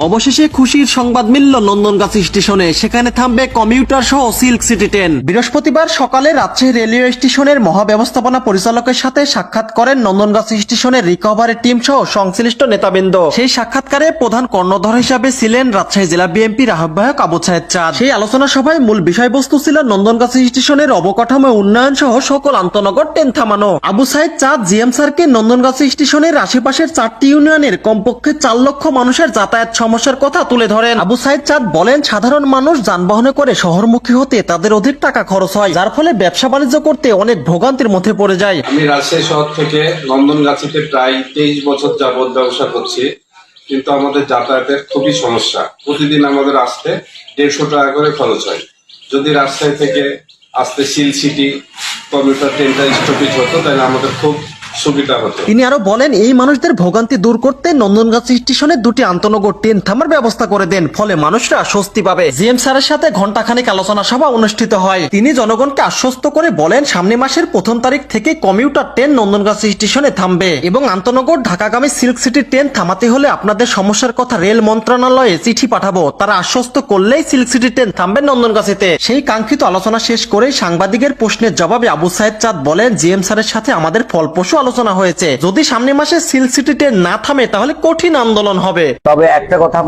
অবশেষে খুশির সংবাদ মিলল নন্দনগাছি স্টেশনে। সেখানে থামবে কমিউটার সহ সিল্ক সিটি ট্রেন। বৃহস্পতিবার সকালে রাজশাহী রেলওয়ে স্টেশনের মহাব্যবস্থাপনা পরিচালকের সাথে সাক্ষাৎ করেন নন্দনগাছি স্টেশনের রিকভারি টিম সহ সংশ্লিষ্ট নেতাবৃন্দ। সেই সাক্ষাৎকারে প্রধান কর্ণধর হিসাবে ছিলেন রাজশাহী জেলা বিএনপির আহ্বায়ক আবু সাহেদ চাঁদ। সেই আলোচনা সভায় মূল বিষয়বস্তু ছিল নন্দনগাছি স্টেশনের অবকাঠামো উন্নয়ন সহ সকল আন্তনগর ট্রেন থামানো। আবু সাহেদ চাঁদ, জিএম স্যারকে নন্দনগাছি স্টেশনের আশেপাশের চারটি ইউনিয়নের কমপক্ষে চার লক্ষ মানুষের যাতায়াত সমস্যার কথা তুলে ধরেন। আবু সাহেদ চাঁদ বলেন, সাধারণ মানুষ যানবাহনে করে শহরমুখী হতে তাদের অধিক টাকা খরচ হয়, যার ফলে ব্যবসা বাণিজ্য করতে অনেক ভোগান্তির মধ্যে পড়ে যায়। আমি রাজশাহী শহর থেকে নন্দনগাছিতে প্রায় তেইশ বছর যাবৎ ব্যবসা করছি, কিন্তু আমাদের যাতায়াতের খুবই সমস্যা। প্রতিদিন আমাদের আসতে দেড়শো টাকা করে খরচ হয়। যদি রাজশাহী থেকে আসতে সিল সিটি কমিউটার ট্রেনটা স্টপেজ হতো, তাহলে আমাদের খুব সুবিধা হতো। তিনি আরও বলেন, এই মানুষদের ভোগান্তি দূর করতে নন্দনগাছি স্টেশনে দুটি আন্তনগর ট্রেন থামার ব্যবস্থা করে দেন। ফলে মানুষরা স্বস্তি পাবে। জিএম স্যারের সাথে ঘণ্টাখানিক আলোচনা সভা অনুষ্ঠিত হয়। তিনি জনগণকে আশ্বস্ত করে বলেন, সামনে মাসের প্রথম তারিখ থেকে কমিউটার ট্রেন নন্দনগাছি স্টেশনে থামবে এবং আন্তনগর ঢাকাগামী সিল্ক সিটি ট্রেন থামাতে হলে আপনাদের সমস্যার কথা রেল মন্ত্রণালয়ে চিঠি পাঠাবো। তারা আশ্বস্ত করলেই সিল্ক সিটি ট্রেন থামবে নন্দনগাছিতে সেই কাঙ্ক্ষিত আলোচনা শেষ করে সাংবাদিকের প্রশ্নের জবাবে আবু সাহেব চাঁদ বলেন, জিএম স্যারের সাথে আমাদের ফলপ্রসূ আলোচনা হয়েছে। যদি সামনে মাসে সিল সিটিতে না থামে, তাহলে কঠিন আন্দোলন হবে। তবে একটা কথা